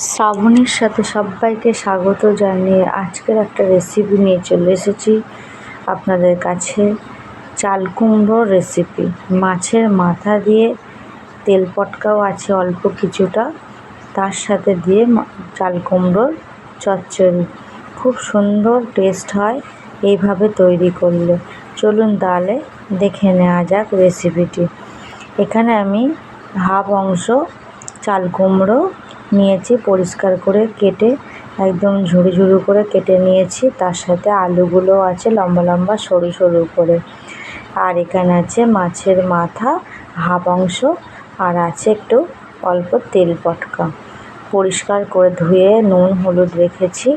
শ্রাবণীর সাথে সবাইকে স্বাগত জানিয়ে আজকের একটা রেসিপি নিয়ে চলে এসেছি। আপনাদের কাছে চাল কুমড়োর রেসিপি মাছের মাথা দিয়ে তেল পটকাও আছে অল্প কিছুটা। তার সাথে দিয়ে চাল কুমড়োর চচ্চড়ি। খুব সুন্দর টেস্ট হয় এইভাবে তৈরি করলে। চলুন তাহলে দেখে নেওয়া যাক রেসিপিটি এখানে আমি হাফ অংশ চাল কুমড়ো নিয়েছি, পরিষ্কার করে কেটে, একদম ঝুড়ি ঝুড়ি করে কেটে নিয়েছি। তার সাথে আলুগুলো আছে লম্বা লম্বা, সরু সরু করে। আর এখানে আছে মাছের মাথা, হাফ অংশ, আর আছে একটু অল্প তেল পটকা। পরিষ্কার করে ধুয়ে নুন, হলুদ রেখেছি।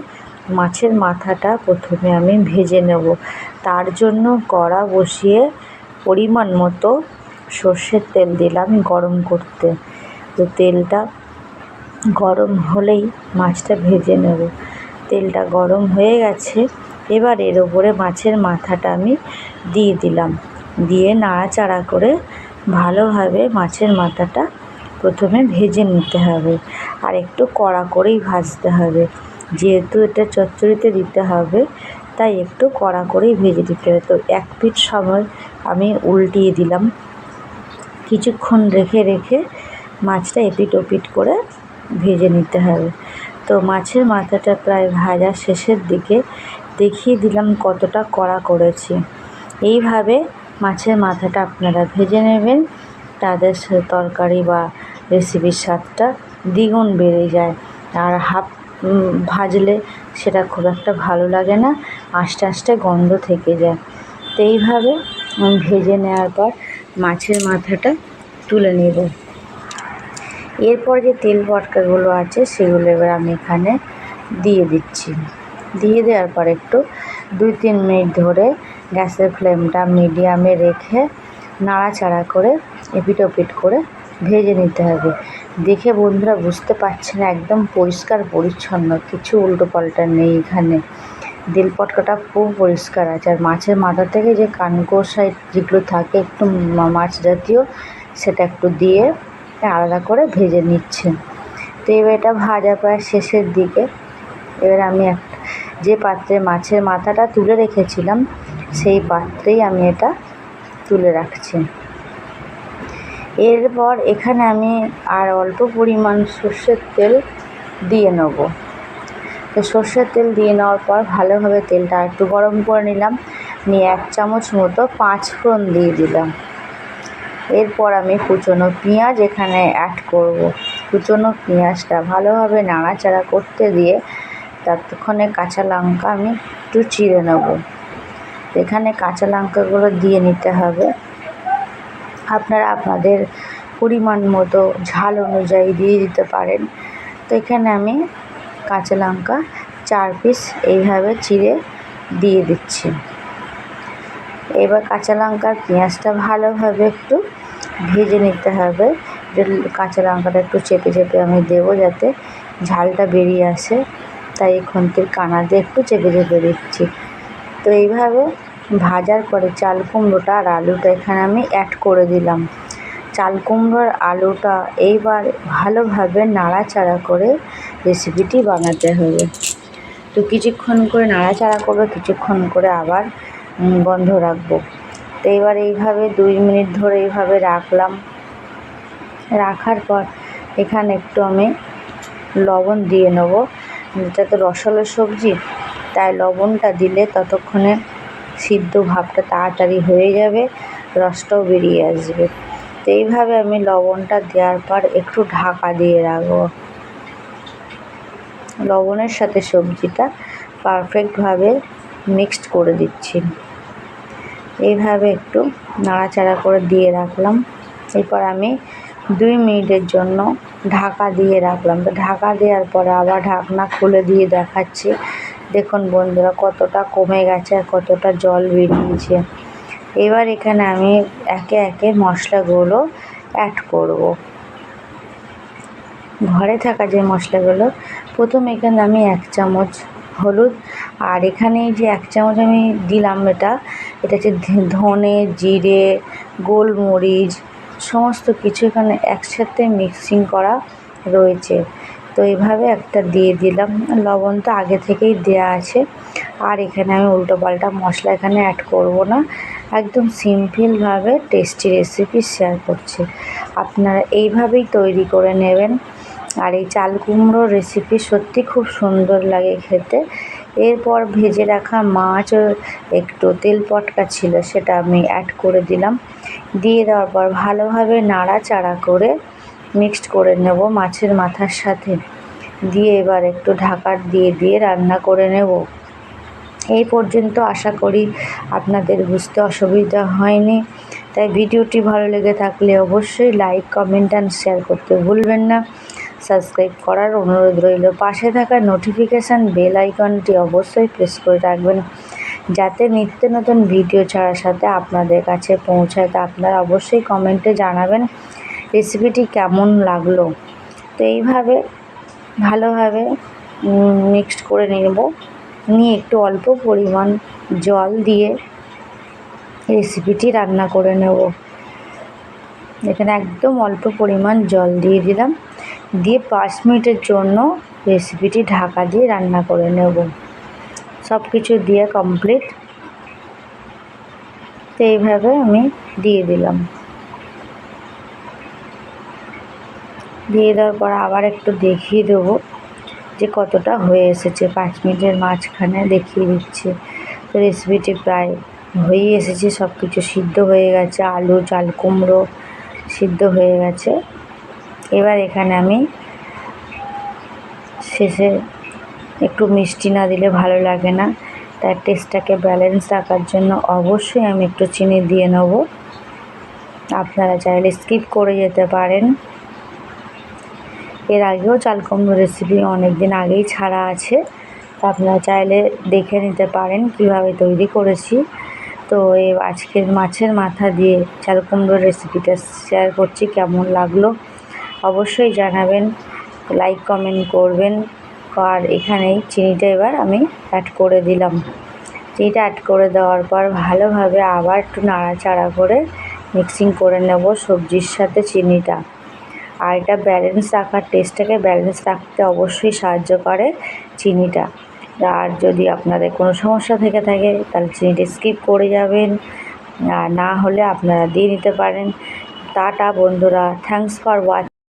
মাছের মাথাটা প্রথমে আমি ভেজে নেব। তার জন্য কড়া বসিয়ে পরিমাণ মতো সর্ষের তেল দিলাম গরম করতে। তো তেলটা গরম হলেই মাছটা ভেজে নেব। তেলটা গরম হয়ে গেছে, এবার এর ওপরে মাছের মাথাটা আমি দিয়ে দিলাম। দিয়ে নাড়াচাড়া করে ভালোভাবে মাছের মাথাটা প্রথমে ভেজে নিতে হবে আর একটু কড়া করেই ভাজতে হবে। যেহেতু এটা চচ্চড়িতে দিতে হবে, তাই একটু কড়া করেই ভেজে দিতে হবে। তো এক পিঠ সময় আমি উল্টিয়ে দিলাম। কিছুক্ষণ রেখে রেখে মাছটা এপিট ওপিট করে ভেজে নিতে হবে। তো মাছের মাথাটা প্রায় ভাজা শেষের দিকে দেখিয়ে দিলাম কতটা কড়া করেছি। এইভাবে মাছের মাথাটা আপনারা ভেজে নেবেন। তাদের তরকারি বা রেসিপির স্বাদটা দ্বিগুণ বেড়ে যায়। আর হাফ ভাজলে সেটা খুব একটা ভালো লাগে না, আস্তে আস্তে গন্ধ থেকে যায়। তো এইভাবে ভেজে নেওয়ার পর মাছের মাথাটা তুলে নেব। এরপর যে তেল পটকাগুলো আছে, সেগুলো এবার আমি এখানে দিয়ে দিচ্ছি। দিয়ে দেওয়ার পর একটু দুই তিন মিনিট ধরে গ্যাসের ফ্লেমটা মিডিয়ামে রেখে নাড়াচাড়া করে এপিট ওপিট করে ভেজে নিতে হবে। দেখে বন্ধুরা বুঝতে পারছে না একদম পরিষ্কার পরিচ্ছন্ন, কিছু উল্টো পাল্টা নেই এখানে। তেল পটকাটা খুব পরিষ্কার আছে, আর মাছের মাথা থেকে যে কানকোর সাইড যেগুলো থাকে, একটু মাছ জাতীয়, সেটা একটু দিয়ে আলাদা করে ভেজে নিচ্ছে। তো এবার এটা ভাজা প্রায় শেষের দিকে। এবার আমি যে পাত্রে মাছের মাথাটা তুলে রেখেছিলাম, সেই পাত্রেই আমি এটা তুলে রাখছি। এরপর এখানে আমি আর অল্প পরিমাণ সর্ষের তেল দিয়ে নেব। তো সর্ষের তেল দিয়ে নেওয়ার পর ভালোভাবে তেলটা একটু গরম করে নিলাম। নিয়ে এক চামচ মতো পাঁচ ফোড়ন দিয়ে দিলাম। এরপর আমি কুচনো পেঁয়াজ এখানে অ্যাড করব। কুচনো পেঁয়াজটা ভালোভাবে নাড়াচাড়া করতে দিয়ে ততক্ষণে কাঁচা লঙ্কা আমি একটু চিড়ে নেব। এখানে কাঁচা লঙ্কাগুলো দিয়ে নিতে হবে। আপনারা আপনাদের পরিমাণ মতো ঝাল অনুযায়ী দিয়ে দিতে পারেন। তো এখানে আমি কাঁচা লঙ্কা চার পিস এইভাবে চিড়ে দিয়ে দিচ্ছি। এবার কাঁচা লঙ্কার পেঁয়াজটা ভালোভাবে একটু ভেজে নিতে হবে। কাঁচা লঙ্কাটা একটু চেপে চেপে আমি দেবো যাতে ঝালটা বেরিয়ে আসে। তাই খুন্তির কানা দিয়ে একটু চেপে চেপে দিচ্ছি। তো এইভাবে ভাজার পরে চাল কুমড়োটা আর আলুটা এখানে আমি অ্যাড করে দিলাম। চাল কুমড়োর আলুটা এইবার ভালোভাবে নাড়াচাড়া করে রেসিপিটি বানাতে হবে। তো কিছুক্ষণ করে নাড়াচাড়া করবে, কিছুক্ষণ করে আবার বন্ধ রাখব। তো এবার এইভাবে দুই মিনিট ধরে এইভাবে রাখলাম। রাখার পর এখানে একটু আমি লবণ দিয়ে নেব। এটা তো রসালো সবজি, তাই লবণটা দিলে ততক্ষণে সিদ্ধ ভাবটা তাড়াতাড়ি হয়ে যাবে, রসটাও বেরিয়ে আসবে। তো এইভাবে আমি লবণটা দেওয়ার পর একটু ঢাকা দিয়ে রাখব। লবণের সাথে সবজিটা পারফেক্টভাবে মিক্সড করে দিচ্ছি। এইভাবে একটু নাড়াচাড়া করে দিয়ে রাখলাম। এরপর আমি দুই মিনিটের জন্য ঢাকা দিয়ে রাখলাম। তো ঢাকা দেওয়ার পরে আবার ঢাকনা খুলে দিয়ে দেখাচ্ছি। দেখুন বন্ধুরা, কতটা কমে গেছে আর কতটা জল বেরিয়েছে। এবার এখানে আমি একে একে মশলাগুলো অ্যাড করব। ঘরে থাকা যে মশলাগুলো, প্রথম এখানে আমি এক চামচ হলুদ। আর এখানে যে এক চামচ আমি দিলাম এটা এটা হচ্ছে ধনে, জিরে, গোলমরিচ, সমস্ত কিছু এখানে একসাথে মিক্সিং করা রয়েছে। তো এইভাবে একটা দিয়ে দিলাম। লবণ তো আগে থেকেই দেয়া আছে। আর এখানে আমি উল্টো পাল্টা মশলা এখানে অ্যাড করব না। একদম সিম্পলভাবে টেস্টি রেসিপি শেয়ার করছি। আপনারা এইভাবেই তৈরি করে নেবেন। আর এই চাল কুমড়ো রেসিপি সত্যি খুব সুন্দর লাগে খেতে। এরপর ভেজে রাখা মাছ, একটু তেল পটকা ছিল সেটা আমি অ্যাড করে দিলাম। দিয়ে দেওয়ার পর ভালোভাবে নাড়াচাড়া করে মিক্সড করে নেব মাছের মাথার সাথে। দিয়ে এবার একটু ঢাকার দিয়ে দিয়ে রান্না করে নেব। এই পর্যন্ত আশা করি আপনাদের বুঝতে অসুবিধা হয়নি। তাই ভিডিওটি ভালো লেগে থাকলে অবশ্যই লাইক কমেন্ট অ্যান্ড শেয়ার করতে ভুলবেন না। সাবস্ক্রাইব করার অনুরোধ রইল। পাশে থাকা নোটিফিকেশান বেল আইকনটি অবশ্যই প্রেস করে রাখবেন, যাতে নিত্য নতুন ভিডিও ছাড়ার সাথে আপনাদের কাছে পৌঁছায়। তা আপনারা অবশ্যই কমেন্টে জানাবেন রেসিপিটি কেমন লাগল। তো এইভাবে ভালোভাবে মিক্সড করে নেব। নিয়ে একটু অল্প পরিমাণ জল দিয়ে রেসিপিটি রান্না করে নেব। এখানে একদম অল্প পরিমাণ জল দিয়ে দিলাম। দিয়ে পাঁচ মিনিটের জন্য রেসিপিটি ঢাকা দিয়ে রান্না করে নেব। সব কিছু দিয়ে কমপ্লিট তো এইভাবে আমি দিয়ে দিলাম। দিয়ে দেওয়ার পর আবার একটু দেখিয়ে দেবো যে কতটা হয়ে এসেছে। পাঁচ মিনিটের মাঝখানে দেখিয়ে দিচ্ছে। তো রেসিপিটি প্রায় হয়েই এসেছে। সব কিছু সিদ্ধ হয়ে গেছে। আলু, চাল কুমড়ো সিদ্ধ হয়ে গেছে। এবার এখানে আমি শেষে একটু মিষ্টি না দিলে ভালো লাগে না। তার টেস্টটাকে ব্যালেন্স রাখার জন্য অবশ্যই আমি একটু চিনি দিয়ে নেব। আপনারা চাইলে স্কিপ করে যেতে পারেন। এর আগেও চাল কুমড়ো রেসিপি অনেক দিন আগেই ছাড়া আছে। তো আপনারা চাইলে দেখে নিতে পারেন কীভাবে তৈরি করেছি। তো এই আজকের মাছের মাথা দিয়ে চাল কুমড়োর রেসিপিটা শেয়ার করছি, কেমন লাগল? অবশ্যই জানাবেন লাইক কমেন্ট করবেন। আর এখানেই চিনিটা এবার আমি অ্যাড করে দিলাম। চিনিটা অ্যাড করে দেওয়ার পর ভালোভাবে আবার একটু নাড়াচাড়া করে মিক্সিং করে নেব সবজির সাথে চিনিটা। আর এটা ব্যালেন্স রাখার টেস্টটাকে ব্যালেন্স রাখতে অবশ্যই সাহায্য করে চিনিটা। আর যদি আপনাদের কোনো সমস্যা থেকে থাকে, তাহলে চিনিটা স্কিপ করে যাবেন। আর না হলে আপনারা দিয়ে নিতে পারেন। টাটা বন্ধুরা থ্যাংকস ফর ওয়াচ